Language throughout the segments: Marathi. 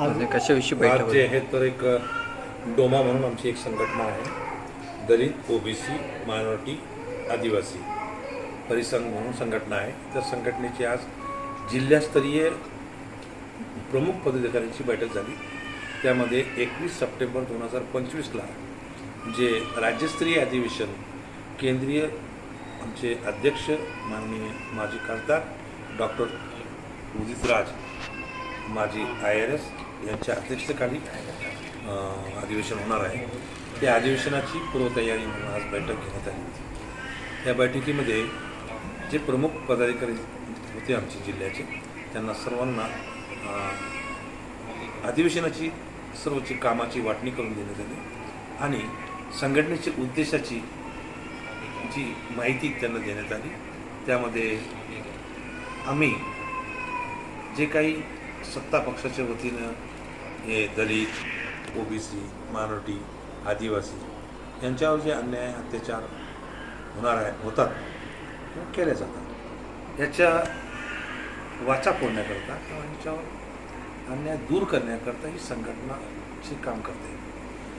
आणि कशाविषयी बैठक जे आहे तर एक डोमा म्हणून आमची एक संघटना आहे. दलित ओबीसी मायनॉरिटी आदिवासी परिसंघ म्हणून संघटना आहे. त्या संघटनेची आज जिल्हास्तरीय प्रमुख पदाधिकाऱ्यांची बैठक झाली. त्यामध्ये एकवीस सप्टेंबर दोन हजार पंचवीसला जे राज्यस्तरीय अधिवेशन केंद्रीय आमचे अध्यक्ष माननीय माजी खासदार डॉक्टर उदित राज माजी आय आर एस यांच्या अध्यक्षतेखाली अधिवेशन होणार आहे. त्या अधिवेशनाची पूर्वतयारी म्हणून आज बैठक घेण्यात आली या बैठकीमध्ये जे प्रमुख पदाधिकारी होते आमचे जिल्ह्याचे त्यांना सर्वांना अधिवेशनाची सर्वची कामाची वाटणी करून देण्यात आली आणि संघटनेच्या उद्देशाची जी माहिती त्यांना देण्यात आली त्यामध्ये आम्ही जे काही सत्ता पक्षाच्या वतीनं हे दलित ओबीसी मायनॉरिटी आदिवासी यांच्यावर जे अन्याय अत्याचार होणार आहे होतात किंवा केले जातात. याच्या वाचा फोडण्याकरता किंवा यांच्यावर अन्याय दूर करण्याकरता ही संघटनाचे काम करते.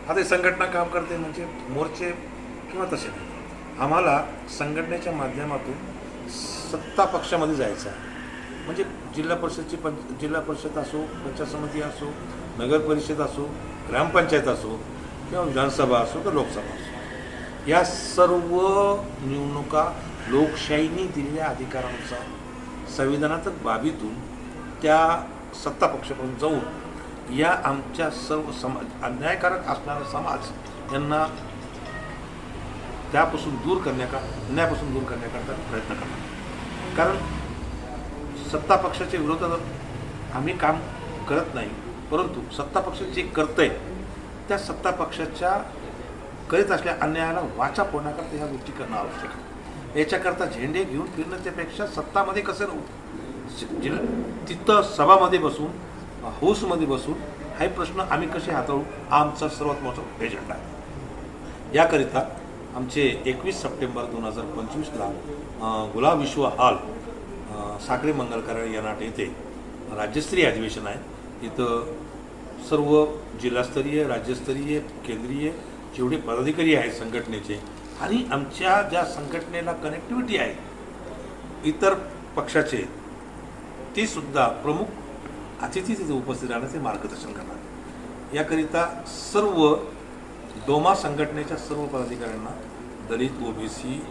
आता ही संघटना काम करते म्हणजे मोर्चे किंवा तसे नाही. आम्हाला संघटनेच्या माध्यमातून सत्ता पक्षामध्ये जायचं आहे. म्हणजे जिल्हा परिषदची पंच जिल्हा परिषद असो पंचायत समिती असो नगर परिषद असो ग्रामपंचायत असो किंवा विधानसभा असो तर लोकसभा असो या सर्व निवडणुका लोकशाहीने दिलेल्या अधिकारानुसार संविधानातच बाबीतून त्या सत्ता पक्षाकडून जाऊन या आमच्या सर्व समाज अन्यायकारक असणारा समाज यांना त्यापासून दूर करण्याकर अन्यायापासून दूर करण्याकरता प्रयत्न करणार. कारण सत्ता पक्षाच्या विरोधात आम्ही काम करत नाही. परंतु सत्ता पक्ष जे करतंय त्या सत्ता पक्षाच्या करीत असल्या अन्यायाला वाचा फोडण्याकरता ह्या गोष्टी करणं आवश्यक आहे. याच्याकरता झेंडे घेऊन फिरणं त्यापेक्षा सत्तामध्ये कसं राहू? तिथं सभामध्ये बसून हाऊसमध्ये बसून हा प्रश्न आम्ही कसे हाताळू? हा आमचा सर्वात मोठा एजेंडा आहे. याकरिता आमचे एकवीस सप्टेंबर दोन हजार पंचवीसला गुलाब विश्व हॉल साखरे मंगल कार्यालय या नाट येथे राज्यस्तरीय अधिवेशन आहे. इथं सर्व जिल्हास्तरीय राज्यस्तरीय केंद्रीय जेवढे पदाधिकारी आहेत संघटनेचे आणि आमच्या ज्या संघटनेला कनेक्टिव्हिटी आहे इतर पक्षाचे ते सुद्धा प्रमुख अतिथी तिथे उपस्थित राहण्याचे मार्गदर्शन करणार. याकरिता सर्व डोमा संघटनेच्या सर्व पदाधिकाऱ्यांना दलित ओबीसी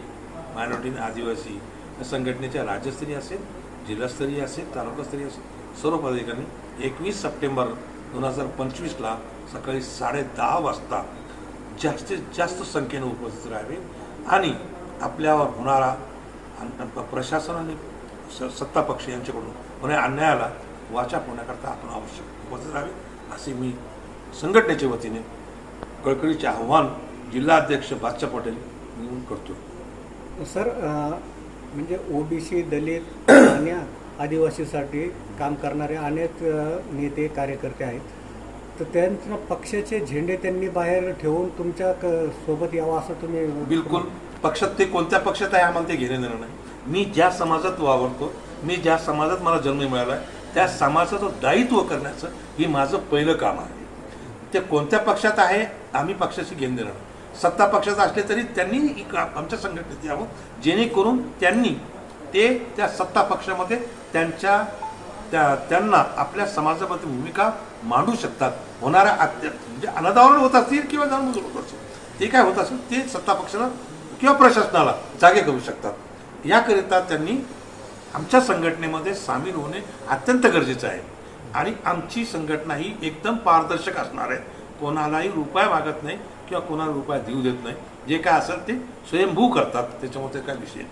मायनॉरिटी आदिवासी संघटनेच्या राज्यस्तरीय असेल जिल्हास्तरीय असेल तालुकास्तरीय असेल सर्व पदाधिकाऱ्यांनी एकवीस सप्टेंबर दोन हजार पंचवीसला सकाळी साडेदहा वाजता जास्तीत जास्त संख्येने उपस्थित राहावे आणि आपल्यावर होणारा प्रशासन आणि स- सत्ता पक्ष यांच्याकडून होणाऱ्या अन्यायाला वाचा फोडण्याकरता आपण आवश्यक उपस्थित राहावे असे मी संघटनेच्या वतीने कळकळीचे आव्हान जिल्हाध्यक्ष बादशाह पटेल म्हणून करतो. सर म्हणजे ओबीसी दलित आणि आदिवासीसाठी काम करणारे अनेक नेते कार्यकर्ते आहेत. तर त्यांच्या पक्षाचे झेंडे त्यांनी बाहेर ठेवून तुमच्या क- सोबत यावं असं तुम्ही बिलकुल. पक्षात ते कोणत्या पक्षात आहे आम्हाला ते घेणे देणं नाही. मी ज्या समाजात वावरतो मी ज्या समाजात मला जन्म मिळाला आहे त्या समाजाचं दायित्व करण्याचं हे माझं पहिलं काम आहे. ते कोणत्या पक्षात आहे आम्ही पक्षाशी घेऊन देणार नाही. सत्ता पक्षात असले तरी त्यांनी एक आमच्या संघटनेत यावं. जेणेकरून त्यांनी ते त्या सत्ता पक्षामध्ये त्यांच्या त्या त्यांना आपल्या समाजामध्ये भूमिका मांडू शकतात. होणाऱ्या अत्या म्हणजे अनादावरण होत असतील किंवा जाणून होत असतील. ते काय होत असेल ते सत्ता पक्षाला किंवा प्रशासनाला जागे करू शकतात. याकरिता त्यांनी आमच्या संघटनेमध्ये सामील होणे अत्यंत गरजेचं आहे. आणि आमची संघटना ही एकदम पारदर्शक असणार आहे. कोणालाही रुपया मागत नाही. किंवा कोणाला रुपया देऊ देत नाही. जे काय असेल ते स्वयंभू करतात. त्याच्यामध्ये काय विषय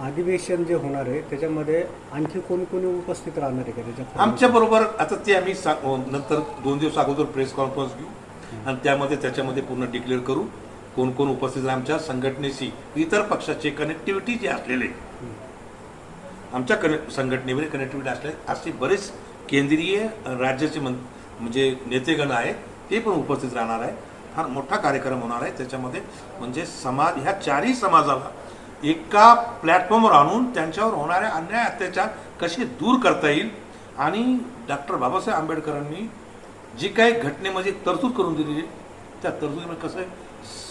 अधिवेशन जे होणार आहे त्याच्यामध्ये आणखी कोणी कोणी उपस्थित राहणार आहे का त्याच्या आमच्या बरोबर आता ते आम्ही नंतर दोन दिवस अगोदर प्रेस कॉन्फरन्स घेऊ. आणि त्यामध्ये त्याच्यामध्ये पूर्ण डिक्लेअर करू. कोण कोण उपस्थित आमच्या संघटनेशी. इतर पक्षाचे कनेक्टिव्हिटी जे असलेले. आमच्या कने संघटनेमध्ये कनेक्टिव्हिटी असले असे बरेच केंद्रीय राज्याचे म्हणजे नेतेगण आहेत. ते पण उपस्थित राहणार आहे. फार मोठा कार्यक्रम होणार आहे. त्याच्यामध्ये म्हणजे समाज ह्या चारही समाजाला एका प्लॅटफॉर्मवर आणून त्यांच्यावर होणाऱ्या अन्याय अत्याचार कसे दूर करता येईल आणि डॉक्टर बाबासाहेब आंबेडकरांनी जी काही घटनेमध्ये तरतूद करून दिलेली आहे, त्या तरतुदीमध्ये कसं आहे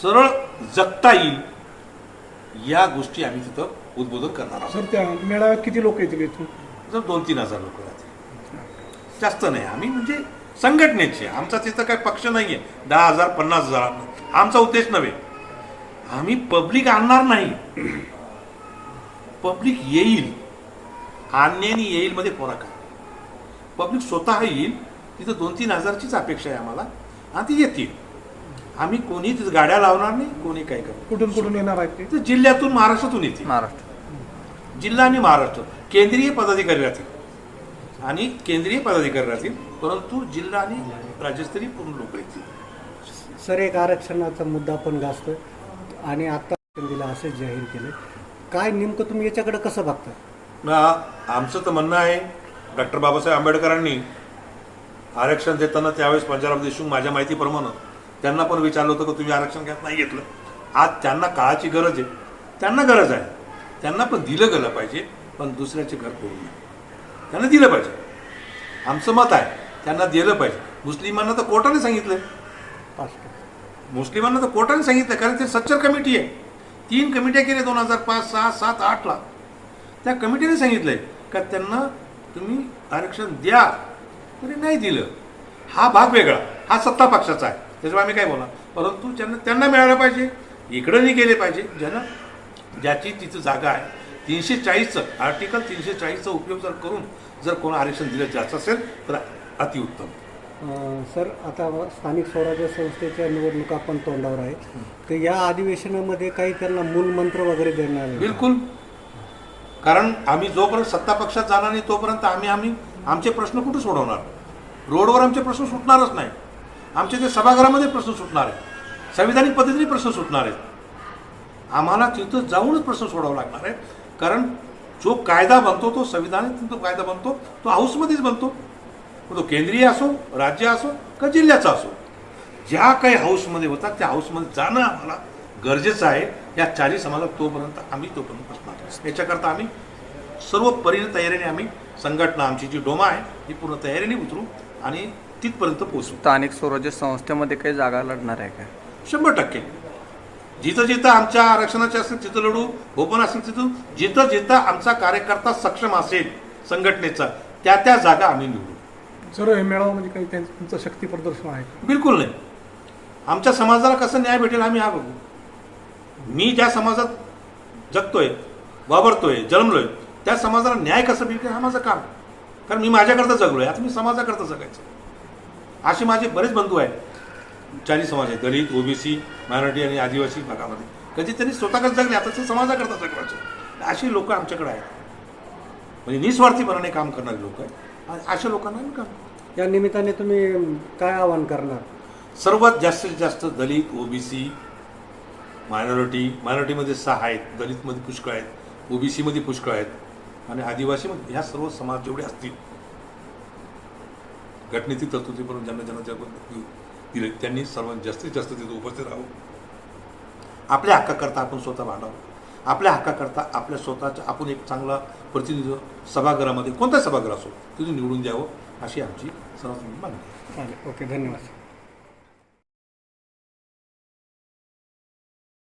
सरळ जगता येईल या गोष्टी आम्ही तिथं उद्बोधन करणार आहोत. सर त्या मेळाव्यात किती लोक येतील इथून? जर दोन तीन हजार लोक राहतील. जास्त नाही. आम्ही म्हणजे संघटनेचे. आमचा तिथं काही पक्ष नाही आहे दहा हजार पन्नास हजार. आमचा उद्देश नव्हे. आम्ही पब्लिक आणणार नाही. पब्लिक येईल. आणणे आणि येईल मध्ये फरक आहे पब्लिक स्वतः येईल. तिथं दोन तीन हजारचीच अपेक्षा आहे आम्हाला. आणि ती येतील. आम्ही कोणी तिथं गाड्या लावणार नाही कोणी काय करणार कुठून कुठून येणार आहेत ते? जिल्ह्यातून महाराष्ट्रातून येतील. महाराष्ट्र. जिल्हा आणि महाराष्ट्र. केंद्रीय पदाधिकारी राहतील. आणि केंद्रीय पदाधिकारी राहतील. परंतु जिल्हा आणि राज्यस्तरीय पूर्ण लोक येतील. सर एक आरक्षणाचा मुद्दा पण गाजतोय आणि आता दिला असं जाहीर केलं. काय नेमकं तुम्ही याच्याकडे कसं बघता? ना आमचं तर म्हणणं आहे डॉक्टर बाबासाहेब आंबेडकरांनी आरक्षण देताना त्यावेळेस पंजाबराव देशमुख माझ्या माहितीप्रमाणे त्यांना पण विचारलं होतं की तुम्ही आरक्षण घेत नाही घेतलं. आज त्यांना काळाची गरज आहे. त्यांना गरज आहे. त्यांना पण दिलं गेलं पाहिजे पण दुसऱ्याचे घर पडू नये त्यांना दिलं पाहिजे. आमचं मत आहे त्यांना दिलं पाहिजे. मुस्लिमांना तर कोर्टाने सांगितलं. मुस्लिमांना तर कोर्टाने सांगितलं कारण ते सच्चर कमिटी आहे. तीन कमिट्या केल्या दोन हजार पाच सहा सात आठला. त्या कमिटीने सांगितलंय का त्यांना तुम्ही आरक्षण द्या तरी नाही दिलं. हा भाग वेगळा. हा सत्ता पक्षाचा आहे. त्याच्यामुळे आम्ही काय बोला परंतु ज्यांना त्यांना मिळालं पाहिजे. इकडं नाही गेले पाहिजे. ज्यांना ज्याची तिथं जागा आहे. तीनशे चाळीसचं आर्टिकल तीनशे चाळीसचा उपयोग जर करून जर कोण आरक्षण दिलं जायचं असेल तर अतिउत्तम सर आता स्थानिक स्वराज्य संस्थेच्या निवडणुका पण तोंडावर आहेत. तर या अधिवेशनामध्ये काही त्यांना मूलमंत्र वगैरे देणार? बिलकुल. कारण आम्ही जोपर्यंत सत्ता पक्षात जाणार नाही तोपर्यंत आम्ही आम्ही आमचे प्रश्न कुठे सोडवणार? रोडवर आमचे प्रश्न सुटणारच नाही. आमचे ते सभागृहामध्ये प्रश्न सुटणार आहेत संविधानिक पद्धतीने प्रश्न सुटणार आहेत. आम्हाला तिथं जाऊनच प्रश्न सोडावा लागणार आहे. कारण जो कायदा बनतो तो संविधानिक तो कायदा बनतो तो हाऊसमध्येच बनतो. तो केंद्रीय असो राज्य असो का जिल्ह्याचा असो. ज्या काही हाऊसमध्ये होतात त्या हाऊसमध्ये जाणं आम्हाला गरजेचं आहे. या चारी समाजात तोपर्यंत आम्ही तोपर्यंत बसणार याच्याकरता आम्ही सर्व परीने तयारीने आम्ही संघटना आमची जी डोमा आहे ही पूर्ण तयारीने उतरू आणि तिथपर्यंत पोहोचू. स्थानिक स्वराज्य संस्थेमध्ये काही जागा लढणार आहे का? शंभर टक्के. जिथं जिथं आमच्या आरक्षणाचे असेल तिथं लढू ओपन असेल तिथं जिथं जिथं आमचा कार्यकर्ता सक्षम असेल संघटनेचा त्या त्या जागा आम्ही निवडू. सर हे मेळाव्यामध्ये म्हणजे काही त्यांचं तुमचं शक्ती प्रदर्शन आहे. बिलकुल नाही. आमच्या समाजाला कसं न्याय भेटेल आम्ही हा बघू. मी ज्या समाजात जगतोय वावरतोय जन्मलोय त्या समाजाला न्याय कसं भेटेल हा माझं काम. कारण मी माझ्याकरता जगलोय आता मी समाजाकरता जगायचं. असे माझे बरेच बंधू आहेत. चारी समाज आहे दलित ओबीसी मराठी आणि आदिवासी भागामध्ये. कधी त्यांनी स्वतःकडे जगले आता ते समाजाकरता जगवायचं. अशी लोक आमच्याकडे आहेत. म्हणजे निस्वार्थीपणाने काम करणारे लोक आहेत. अशा लोकांना आम्ही काम या निमित्ताने तुम्ही काय आवाहन करणार? सर्वात जास्तीत जास्त दलित ओबीसी मायनॉरिटी मायनॉरिटीमध्ये सहा आहेत दलितमध्ये पुष्कळ आहेत ओबीसीमध्ये पुष्कळ आहेत आणि आदिवासीमध्ये ह्या सर्व समाज जेवढे असतील घटनेतील तरतुदीपर्यंत ज्यांना ज्यांना ज्या दिले त्यांनी सर्वात जास्तीत जास्त तिथे उपस्थित राहावं. आपल्या हक्काकरता आपण स्वतः भांडावं. आपल्या हक्काकरता आपल्या स्वतःच्या आपण एक चांगला प्रतिनिधित्व सभागृहामध्ये कोणता सभागृह असो तिथून निवडून द्यावं. अशी आमची सर्वात मोठी मागणी आहे. चालेल ओके धन्यवाद